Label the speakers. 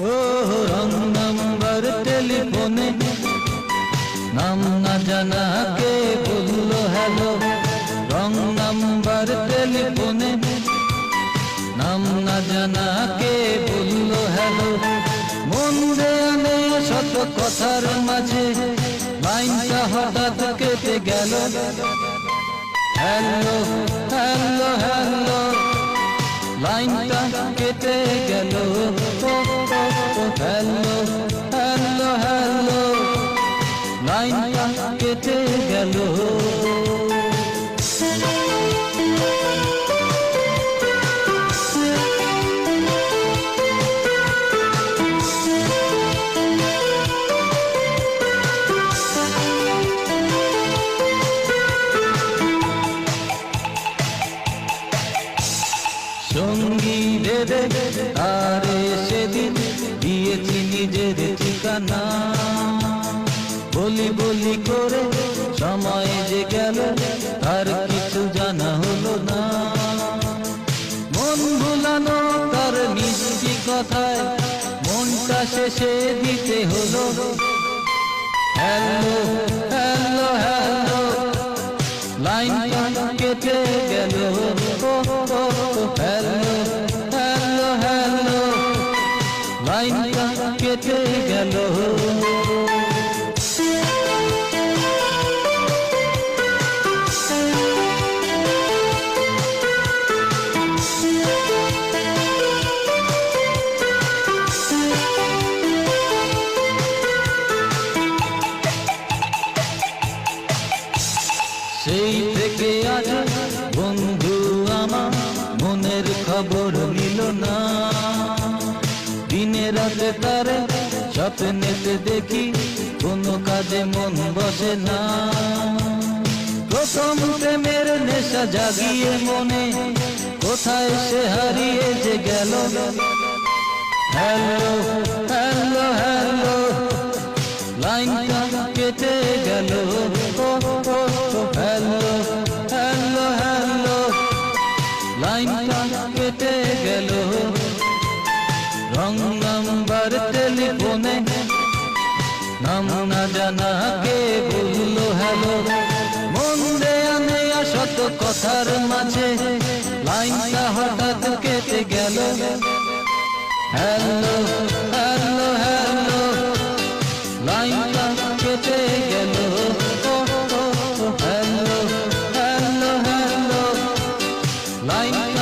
Speaker 1: ও wrong number টেলিফোনে। নাম না জানা কে বলল হ্যালো। রং জানা কে হ্যালো। কথার মাঝে। কেটে গেল। হ্যালো হ্যালো কেটে গেল। হ্যালো হ্যালো হ্যালো লাইনটা কেটে গেল। সঙ্গী ভেবে তারে সেদিন দিয়েছি নিজের ঠিকানা। বলি বলি করে সময় যে গেল, আর কিছু জানা হলো না। মন ভুলানো তার মিষ্টি কথায়, মনটা শেষে দিতে হলো। Hello hello hello. কেটে গেল। সেই থেকে আজ বন্ধু আমার মনের খবর নিল না। দিনে রাতে তারে স্বপ্নেতে দেখি, কোনো কাজে মন বসে না। প্রথম প্রেমের নেশা জাগিয়ে মনে, কোথায় সে হারিয়ে যে গেল। হ্যালো হ্যালো হ্যালো, লাইনটা কেটে গেল। হ্যালো হ্যালো হ্যালো, লাইনটা কেটে গেল। রং নাম্বার টেলিফোনে। নাম না জানা কে বলল হ্যালো। মন দেয়া নেয়া শত কথার মাঝে। লাইনটা হঠাৎ কেটে গেল। Hello hello hello. লাইনটা কেটে গেল। Hello hello hello. লাইন